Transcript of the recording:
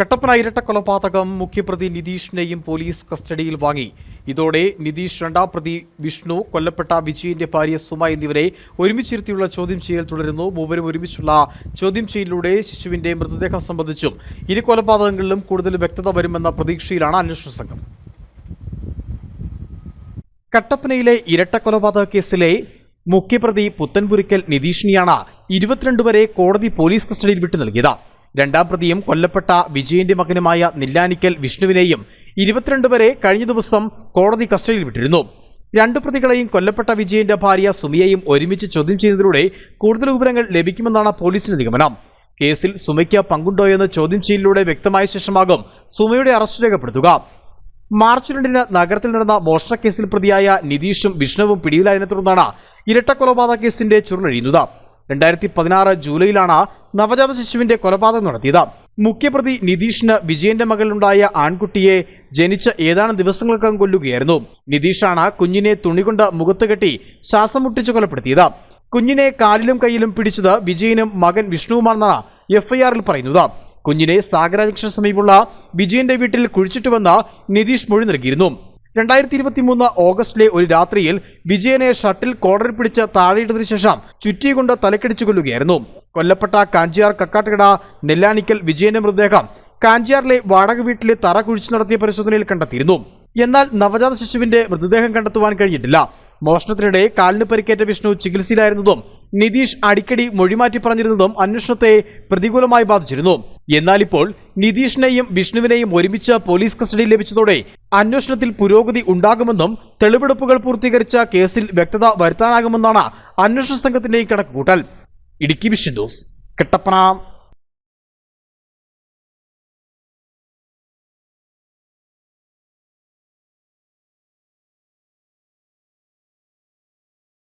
കട്ടപ്പന ഇരട്ട കൊലപാതകം മുഖ്യപ്രതി നിതീഷിനെയും പോലീസ് കസ്റ്റഡിയിൽ വാങ്ങി. ഇതോടെ നിതീഷ് രണ്ടാം പ്രതി വിഷ്ണു കൊല്ലപ്പെട്ട വിജയന്റെ ഭാര്യ സുമ എന്നിവരെ ഒരുമിച്ചിരുത്തിയുള്ള ചോദ്യം ചെയ്യൽ തുടരുന്നു. മൂവരും ഒരുമിച്ചുള്ള ചോദ്യം ചെയ്യലിലൂടെ ശിശുവിന്റെ മൃതദേഹം സംബന്ധിച്ചും ഇരു കൊലപാതകങ്ങളിലും കൂടുതൽ വ്യക്തത വരുമെന്ന പ്രതീക്ഷയിലാണ് അന്വേഷണ സംഘം. കട്ടപ്പനയിലെ ഇരട്ട കൊലപാതക കേസിലെ മുഖ്യപ്രതി പുത്തൻപുരിക്കൽ നിതീഷിനെയാണ് ഇരുപത്തിരണ്ട് വരെ കോടതി പോലീസ് കസ്റ്റഡിയിൽ വിട്ടു നൽകിയത്. രണ്ടാം പ്രതിയും കൊല്ലപ്പെട്ട വിജയന്റെ മകനുമായ നില്ലാനിക്കൽ വിഷ്ണുവിനെയും ഇരുപത്തിരണ്ട് വരെ കഴിഞ്ഞ ദിവസം കോടതി കസ്റ്റഡിയിൽ വിട്ടിരുന്നു. രണ്ടു പ്രതികളെയും കൊല്ലപ്പെട്ട വിജയന്റെ ഭാര്യ സുമിയെയും ഒരുമിച്ച് ചോദ്യം ചെയ്യുന്നതിലൂടെ കൂടുതൽ വിവരങ്ങൾ ലഭിക്കുമെന്നാണ് പോലീസിന്റെ നിഗമനം. കേസിൽ സുമയ്ക്ക് പങ്കുണ്ടോയെന്ന് ചോദ്യം ചെയ്യലിലൂടെ വ്യക്തമായ ശേഷമാകും സുമയുടെ അറസ്റ്റ് രേഖപ്പെടുത്തുക. മാർച്ച് രണ്ടിന് നഗരത്തിൽ നടന്ന മോഷണക്കേസിൽ പ്രതിയായ നിതീഷും വിഷ്ണുവും പിടിയിലായതിനെ തുടർന്നാണ് ഇരട്ട കൊലപാതക കേസിന്റെ ചുരുളഴിയുന്നത്. രണ്ടായിരത്തി പതിനാറ് ജൂലൈയിലാണ് നവജാത ശിശുവിന്റെ കൊലപാതകം നടത്തിയത്. മുഖ്യപ്രതി നിതീഷിന് വിജയന്റെ മകളിലുണ്ടായ ആൺകുട്ടിയെ ജനിച്ച ഏതാനും ദിവസങ്ങൾക്കകം കൊല്ലുകയായിരുന്നു. നിതീഷാണ് കുഞ്ഞിനെ തുണികൊണ്ട് മുഖത്ത് കെട്ടി ശ്വാസം മുട്ടിച്ച് കൊലപ്പെടുത്തിയത്. കുഞ്ഞിനെ കാലിലും കൈയിലും പിടിച്ചത് വിജയനും മകൻ വിഷ്ണുവുമാണെന്നാണ് എഫ്ഐആറിൽ പറയുന്നത്. കുഞ്ഞിനെ സാഗരാജക്ഷന് സമീപമുള്ള വിജയന്റെ വീട്ടിൽ കുഴിച്ചിട്ടുവെന്ന് നിതീഷ് മൊഴി നൽകിയിരുന്നു. രണ്ടായിരത്തി ഇരുപത്തി മൂന്ന് ഓഗസ്റ്റിലെ ഒരു രാത്രിയിൽ വിജയനെ ഷട്ടിൽ കോടറിൽ പിടിച്ച് താഴെയിട്ടതിനു ശേഷം ചുറ്റികൊണ്ട് തലക്കടിച്ചു കൊല്ലുകയായിരുന്നു. കൊല്ലപ്പെട്ട കാഞ്ചിയാർ കക്കാട്ടുകട നെല്ലാണിക്കൽ വിജയന്റെ മൃതദേഹം കാഞ്ചിയാറിലെ വാടക വീട്ടിലെ തറ കുഴിച്ചു നടത്തിയ പരിശോധനയിൽ കണ്ടെത്തിയിരുന്നു. എന്നാൽ നവജാത ശിശുവിന്റെ മൃതദേഹം കണ്ടെത്തുവാൻ കഴിഞ്ഞിട്ടില്ല. മോഷണത്തിനിടെ കാലിന് പരിക്കേറ്റ വിഷ്ണു ചികിത്സയിലായിരുന്നതും നിതീഷ് അടിക്കടി മൊഴിമാറ്റി പറഞ്ഞിരുന്നതും അന്വേഷണത്തെ പ്രതികൂലമായി ബാധിച്ചിരുന്നു. എന്നാൽ ഇപ്പോൾ നിതീഷിനെയും വിഷ്ണുവിനെയും ഒരുമിച്ച് പോലീസ് കസ്റ്റഡിയിൽ ലഭിച്ചതോടെ അന്വേഷണത്തിൽ പുരോഗതി ഉണ്ടാകുമെന്നും തെളിവെടുപ്പുകൾ പൂർത്തീകരിച്ച കേസിൽ വ്യക്തത വരുത്താനാകുമെന്നാണ് അന്വേഷണ സംഘത്തിന്റെ കണക്കുകൂട്ടൽ. Idukki vision news